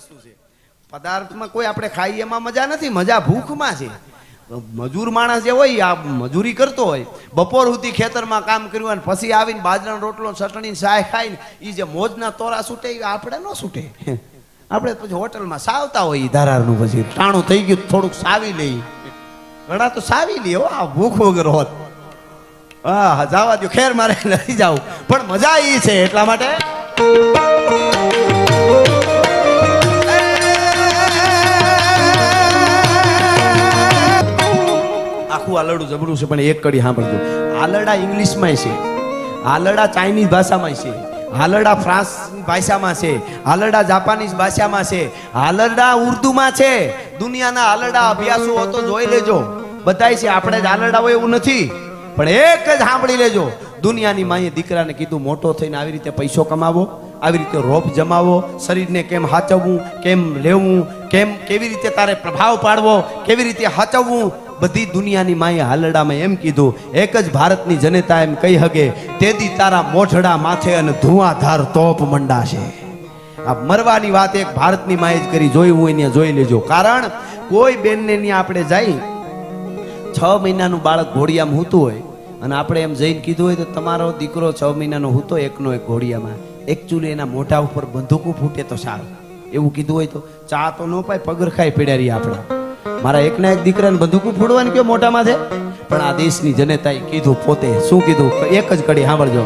વસ્તુ છે. પદાર્થમાં કોઈ આપણે ખાઈએ એમાં મજા નથી, મજા ભૂખમાં છે. મજૂર માણસ જે હોય, આ મજૂરી કરતો હોય, બપોર સુધી ખેતરમાં કામ કર્યું અને પછી આવીને બાજરાનો રોટલો ચટણી સાય ખાઈને એ જે મોજના તોરા છૂટે એ આપણે ન છૂટે આપણે પછી હોટલમાં સાવતા હોય ઈ ધારાનું પછી. ટાણું થઈ ગયું, થોડુંક સાવી લઈ. ઘણા તો સાવી લે આ ભૂખ વગર હોત. હા જવા દો ખેર મારે નથી જાવ પણ મજા એ છે એટલા માટે. આખું આલડું જબરું છે, પણ એક કડી સાંભળજો. આલડા ઇંગ્લિશમાં છે, આલડા ચાઇનીઝ ભાષામાં છે હાલરડા ફ્રાન્સ ભાષામાં છે હાલરડા જાપાનીઝ ભાષામાં છે હાલરડા ઉર્દુમાં છે. દુનિયાના હાલરડા અભ્યાસો તો જોઈ લેજો. બધાય છે, આપણે જ હાલરડા હોય એવું નથી. પણ એક જ સાંભળી લેજો. દુનિયાની માએ દીકરાને કીધું, મોટો થઈને આવી રીતે પૈસો કમાવો, આવી રીતે રોપ જમાવો, શરીરને કેમ હાચવવું, કેમ લેવું, કેમ કેવી રીતે તારે પ્રભાવ પાડવો, કેવી રીતે હાચવવું બધી દુનિયાની માએ હાલડામાં એમ કીધું, એક જ ભારતની જનતા એમ કહી હગે તેથી તારા મોઢડા માથે અને ધુઆધાર તોપ મંડાશે. આ મરવાની વાત એક ભારતની માએ જ કરી, જોયું હું એને જોઈ લેજો. કારણ કોઈ બેનને ત્યાં આપણે જઈ છ મહિનાનું બાળક ઘોડિયામાં હૂતું હોય, અને આપણે એમ જઈને કીધું હોય તો તમારો દીકરો છ મહિનાનો હૂતો એકનો એક ઘોડિયામાં. એકચ્યુઅલી એના મોઢા ઉપર બંદૂકો ફૂટે તો સારું. એવું કીધું હોય તો ચા તો ન પાય, પગરખાય પીડારી આપણા. મારા એકના એક દીકરાને બંદૂકું ફોડવાની કયો મોટામાં છે? પણ આ દેશની જનતાએ કીધું પોતે શું કીધું? એક જ કડી સાંભળજો.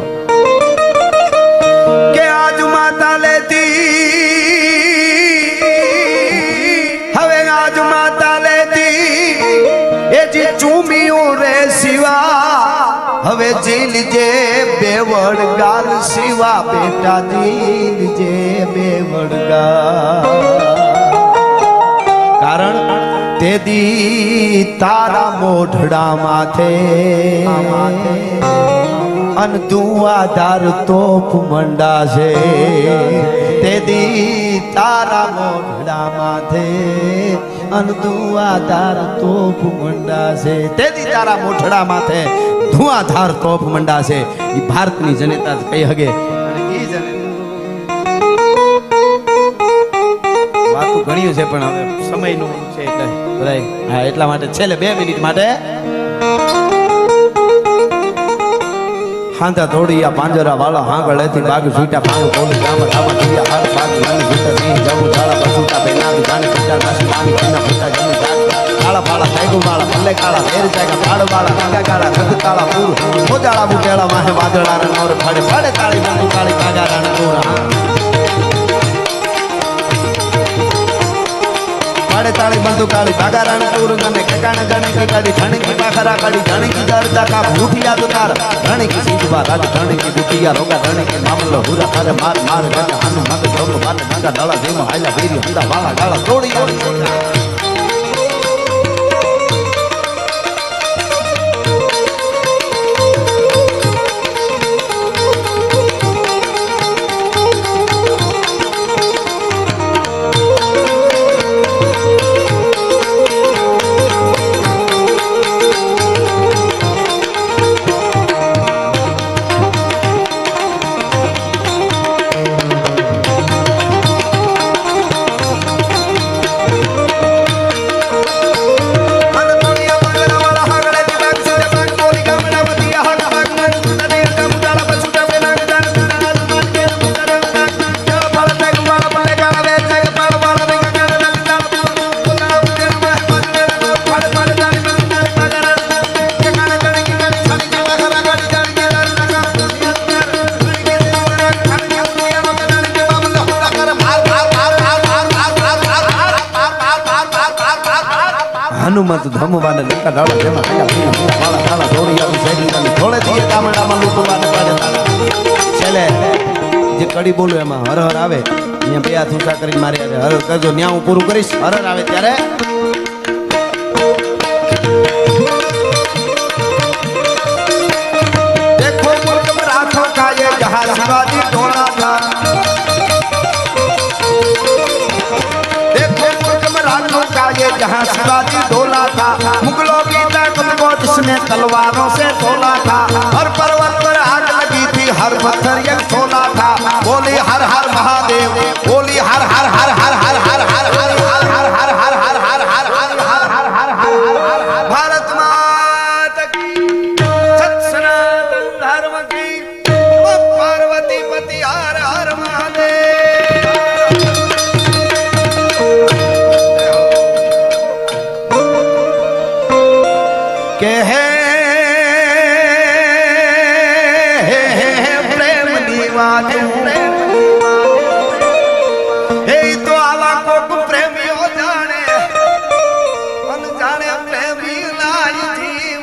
કે આજ માતા હવે આજ માતા લેતી, એ જે ચૂમિયું રે શિવા, હવે જીલ જે બેવડ ગાલ શિવા, બેટા જીલ જે બેવડ ગાલ. કારણ તે દી તારા મોઢડા માથે અન ધુઆધાર તોપ મંડાશે. તે દી તારા મોઢડા માથે અન ધુઆધાર તોપ મંડાશે. તે દી તારા મોઢડા માથે ધુઆધાર તોપ મંડાશે. એ ભારતની જનતા કહી હગે. વાતું ઘણી છે, પણ હવે સમયનું છે એટલે હા, એટલા માટે છેલ્લે બે મિનિટ માટે. હાંધા ધોડિયા પાંજરા વાળા હાંગળ એથી બાગ છૂટા પાંગ કોલી ગામ ધામા ઢીયા હાર બાગ નાની છૂટા સિંહ જમુ ઝાડા બસુટા બેનાગ જાને પીટા નાસી પાણી પીના પીટા જમી જાગ કાળા પાળા સાયકુ વાળા પલ્લે કાળા વેર જાગા પાડ વાળા કાકા કાળા રગ કાળા, પૂર, મોજાળા, બુટેળા, માહે વાદળા રણ ઓર ફાડે ફાડે કાળી બંદુ કાળી કાગા રણ પૂર પાડે તાળે બંધુ કાળી ભાગા રાણા પૂર ગમે કેકાણે ગણે કે કાળી ધણી કી પાખરા કાળી ધણી કી દરદા કા ભૂઠિયા દુકાર ધણી કી સીધવા રાજ ધણી કી બુટિયા રોગા ધણી કી મામલો, હુરા તારે માર માર ગજા હાનુ મગ ધોલો બાટ નાગા દળા જેમ હાલા વીરી હંદા વાળા ગાળા તોડી હનુમંત ધમવાને લંકા ડાળા જેમાં પીર પીર વાળા કાળા દોડી આવી શેરી થોડે દીએ કામડામાં લૂંટવાને પાડે. છેલ્લે જે કડી બોલું એમાં હર હર આવે. અહીંયા બે હાથ ઊંચા કરીને મારે હરહર હર હર કરજો. ન્યા હું પૂરું કરીશ. હરહર હર આવે ત્યારે ને તલવારો સે તોલા થા હર પર્વત પર આગ લગી થી હર પથ્થર એક તોલા થા બોલી હર હર મહાદેવ બોલ વાત હે તો આવા કોક પ્રેમીઓ જાણે. અન જાણે પ્રેમી લાય જીવ